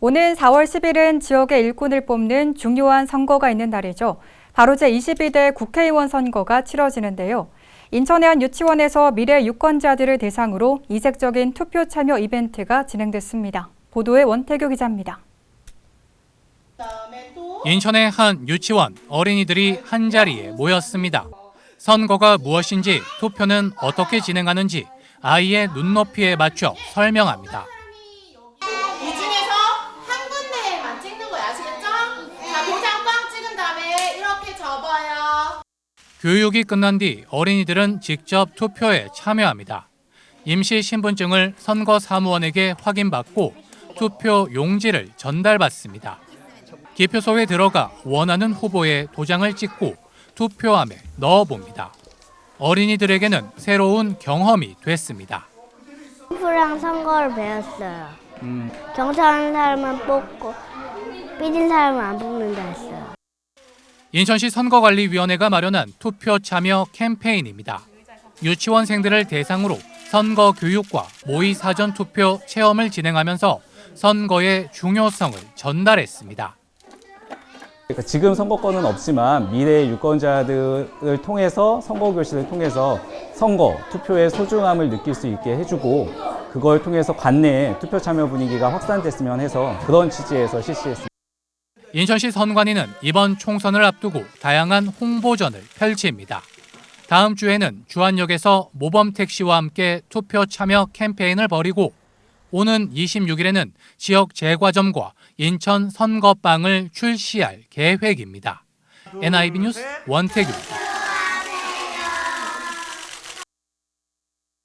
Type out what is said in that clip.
오는 4월 10일은 지역의 일꾼을 뽑는 중요한 선거가 있는 날이죠. 바로 제22대 국회의원 선거가 치러지는데요. 인천의 한 유치원에서 미래 유권자들을 대상으로 이색적인 투표 참여 이벤트가 진행됐습니다. 보도에 원태교 기자입니다. 인천의 한 유치원 어린이들이 한 자리에 모였습니다. 선거가 무엇인지 투표는 어떻게 진행하는지 아이의 눈높이에 맞춰 설명합니다. 이 중에서 한 군데만 찍는 거야 아시겠죠? 자 도장 꽝 찍은 다음에 이렇게 접어요 교육이 끝난 뒤 어린이들은 직접 투표에 참여합니다. 임시 신분증을 선거 사무원에게 확인받고 투표 용지를 전달받습니다. 기표소에 들어가 원하는 후보의 도장을 찍고 투표함에 넣어봅니다. 어린이들에게는 새로운 경험이 됐습니다. 프 선거를 배웠어요. 경찰하는 사람은 뽑고 삐진 사람은 안 뽑는다 했어요. 인천시 선거관리위원회가 마련한 투표 참여 캠페인입니다. 유치원생들을 대상으로 선거 교육과 모의 사전 투표 체험을 진행하면서 선거의 중요성을 전달했습니다. 그러니까 지금 선거권은 없지만 미래 유권자들을 통해서 선거 교실을 통해서 선거 투표의 소중함을 느낄 수 있게 해주고 그걸 통해서 관내에 투표 참여 분위기가 확산됐으면 해서 그런 취지에서 실시했습니다. 인천시 선관위는 이번 총선을 앞두고 다양한 홍보전을 펼칩니다. 다음 주에는 주안역에서 모범 택시와 함께 투표 참여 캠페인을 벌이고 오는 26일에는 지역 제과점과 인천 선거빵을 출시할 계획입니다. NIB 뉴스 원태규입니다.